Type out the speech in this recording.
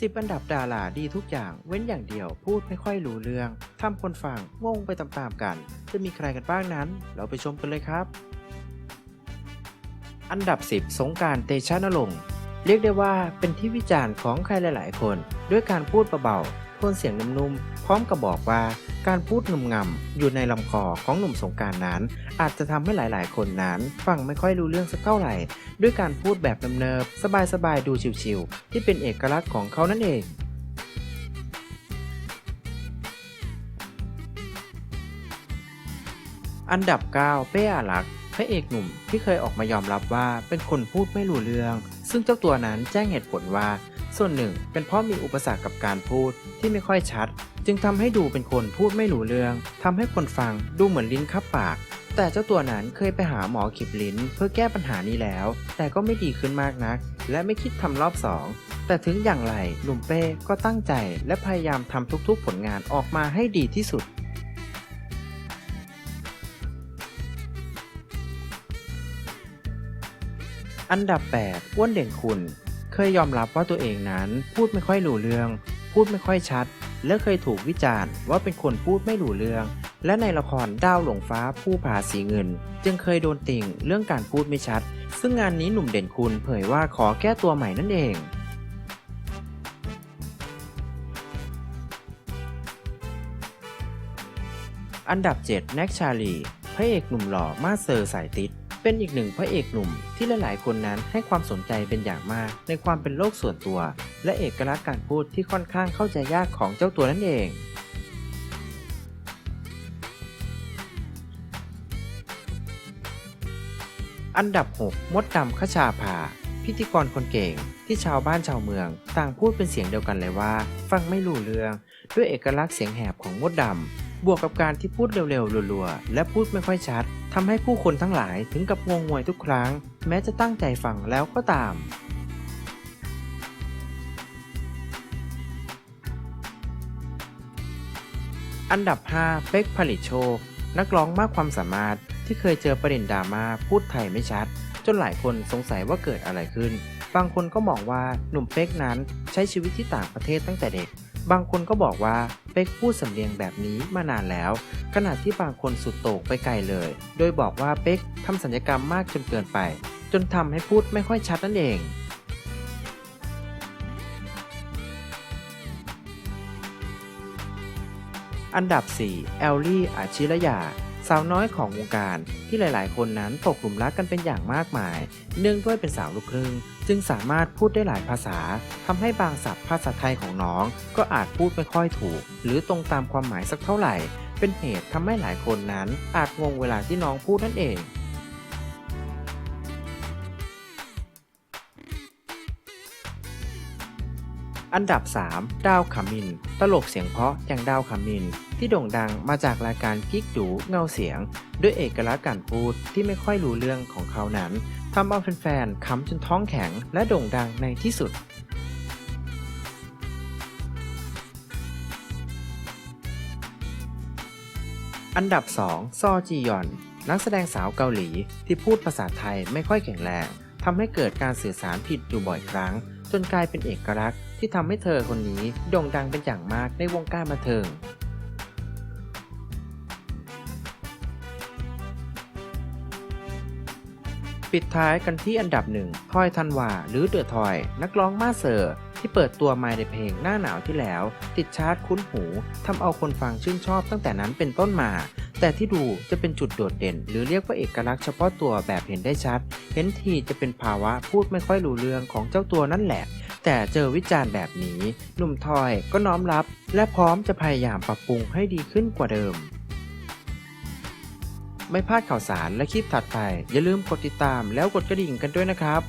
สิบอันดับดาราดีทุกอย่างเว้นอย่างเดียวพูดไม่ค่อยรู้เรื่องทำคนฟังงงไปตามๆกัน จะมีใครกันบ้างนั้น เราไปชมกันเลยครับ อันดับ 10 สงการเตชะนรงค์เรียกได้ว่าเป็นที่วิจารณ์ของใครหลาย ๆ คน ด้วยการพูดเบาๆ โทนเสียงนุ่มๆ พร้อมกับบอกว่าการพูดงุมงำอยู่ในลำคอของหนุ่มสงการนั้น อาจจะทำให้หลายๆ คนนั้นฟังไม่ค่อยรู้เรื่องสักเท่าไหร่ ด้วยการพูดแบบเนิบๆสบายๆดูชิวๆที่เป็นเอกลักษณ์ของเขานั่นเองอันดับ 9 เป้อารักษ์พระเอกหนุ่มที่เคยออกมายอมรับว่าเป็นคนพูดไม่รู้เรื่อง ซึ่งเจ้าตัวนั้นแจ้งเหตุผลว่า ส่วนหนึ่งเป็นเพราะมีอุปสรรคกับการพูดที่ไม่ค่อยชัด จึงทำให้ดูเป็นคนพูดไม่รู้เรื่องทำให้คนฟังดูเหมือนลิ้นคับปาก แต่เจ้าตัวนั้นเคยไปหาหมอขีบลิ้น เพื่อแก้ปัญหานี้แล้ว แต่ก็ไม่ดีขึ้นมากนัก และไม่คิดทำรอบสองแต่ถึงอย่างไรหนุ่มเป้ก็ตั้งใจและพยายามทำทุกๆผลงานออกมาให้ดีที่สุดอันดับ 8 อ้วนเด่นคุณ เคยยอมรับว่าตัวเองนั้น พูดไม่ค่อยรู้เรื่อง พูดไม่ค่อยชัด และเคยถูกวิจารณ์ว่าเป็นคนพูดไม่รู้เรื่อง และในละครดาวหลงฟ้าผู้ผาสีเงิน จึงเคยโดนติ่งเรื่องการพูดไม่ชัด ซึ่งงานนี้หนุ่มเด่นคุณเผยว่าขอแก้ตัวใหม่นั่นเองอันดับ 7 แน็กชาลี พระเอกหนุ่มหล่อมาสเซอร์สายติด เป็นอีกหนึ่งพระเอกหนุ่มที่หลายๆ คนนั้นให้ความสนใจเป็นอย่างมาก ในความเป็นโลกส่วนตัว และเอกลักษณ์การพูดที่ค่อนข้างเข้าใจยากของเจ้าตัวนั่นเองอันดับ 6 มดดำขชาภา พิธีกรคนเก่งที่ชาวบ้านชาวเมือง ต่างพูดเป็นเสียงเดียวกันเลยว่า ฟังไม่รู้เรื่อง ด้วยเอกลักษณ์เสียงแหบของมดดำ บวกกับการที่พูดเร็วๆรัวๆ และพูดไม่ค่อยชัดทำให้ผู้คนทั้งหลายถึงกับงงงวยทุกครั้ง แม้จะตั้งใจฟังแล้วก็ตามอันดับ 5 เป๊กผลิตโชค นักร้องมากความสามารถที่เคยเจอประเด็นดราม่าพูดไทยไม่ชัด จนหลายคนสงสัยว่าเกิดอะไรขึ้น บางคนก็มองว่าหนุ่มเป๊กนั้นใช้ชีวิตที่ต่างประเทศตั้งแต่เด็ก บางคนก็บอกว่าเป๊กพูดสำเนียงแบบนี้มานานแล้ว ขณะที่บางคนสุดโต่งไปไกลเลย โดยบอกว่าเป๊กทำสัญญกรรมมากจนเกินไป จนทำให้พูดไม่ค่อยชัดนั่นเองอันดับ 4 แอลลี่อาชิรยา สาวน้อยของวงการที่หลาย ๆ คนนั้นตกหลุมรักกันเป็นอย่างมากมาย เนื่องด้วยเป็นสาวลูกครึ่ง จึงสามารถพูดได้หลายภาษาทำให้บางศัพท์ภาษาไทยของน้อง ก็อาจพูดไม่ค่อยถูก หรือตรงตามความหมายสักเท่าไหร่ เป็นเหตุทำให้หลายคนนั้นอาจงงเวลาที่น้องพูดนั่นเอง อันดับ 3 ดาวขมิน ตลกเสียงเพราะอย่างดาวขมิน ที่โด่งดังมาจากรายการกิ๊กดูเงาเสียง ด้วยเอกลักษณ์การพูดที่ไม่ค่อยรู้เรื่องของเขานั้นทำเอาแฟนๆขำจนท้องแข็งและโด่งดังในที่สุดอันดับ 2 ซอจียอน นักแสดงสาวเกาหลีที่พูดภาษาไทยไม่ค่อยแข็งแรงทำให้เกิดการสื่อสารผิดอยู่บ่อยครั้ง จนกลายเป็นเอกลักษณ์ที่ทำให้เธอคนนี้โด่งดังเป็นอย่างมากในวงการบันเทิงปิดท้ายกันที่อันดับหนึ่งทอยทันวาหรือเดอทอย นักร้องมาเซอร์ ที่เปิดตัวมาในเพลงหน้าหนาวที่แล้ว ติดชาร์ตคุ้นหูทำเอาคนฟังชื่นชอบตั้งแต่นั้นเป็นต้นมา แต่ที่ดูจะเป็นจุดโดดเด่น หรือเรียกว่าเอกลักษณ์เฉพาะตัวแบบเห็นได้ชัด เห็นทีจะเป็นภาวะพูดไม่ค่อยรู้เรื่องของเจ้าตัวนั่นแหละ แต่เจอวิจารณ์แบบนี้หนุ่มทอยก็น้อมรับ และพร้อมจะพยายามปรับปรุงให้ดีขึ้นกว่าเดิม ไม่พลาดข่าวสารและคลิปถัดไป อย่าลืมกดติดตามแล้วกดกระดิ่งกันด้วยนะครับ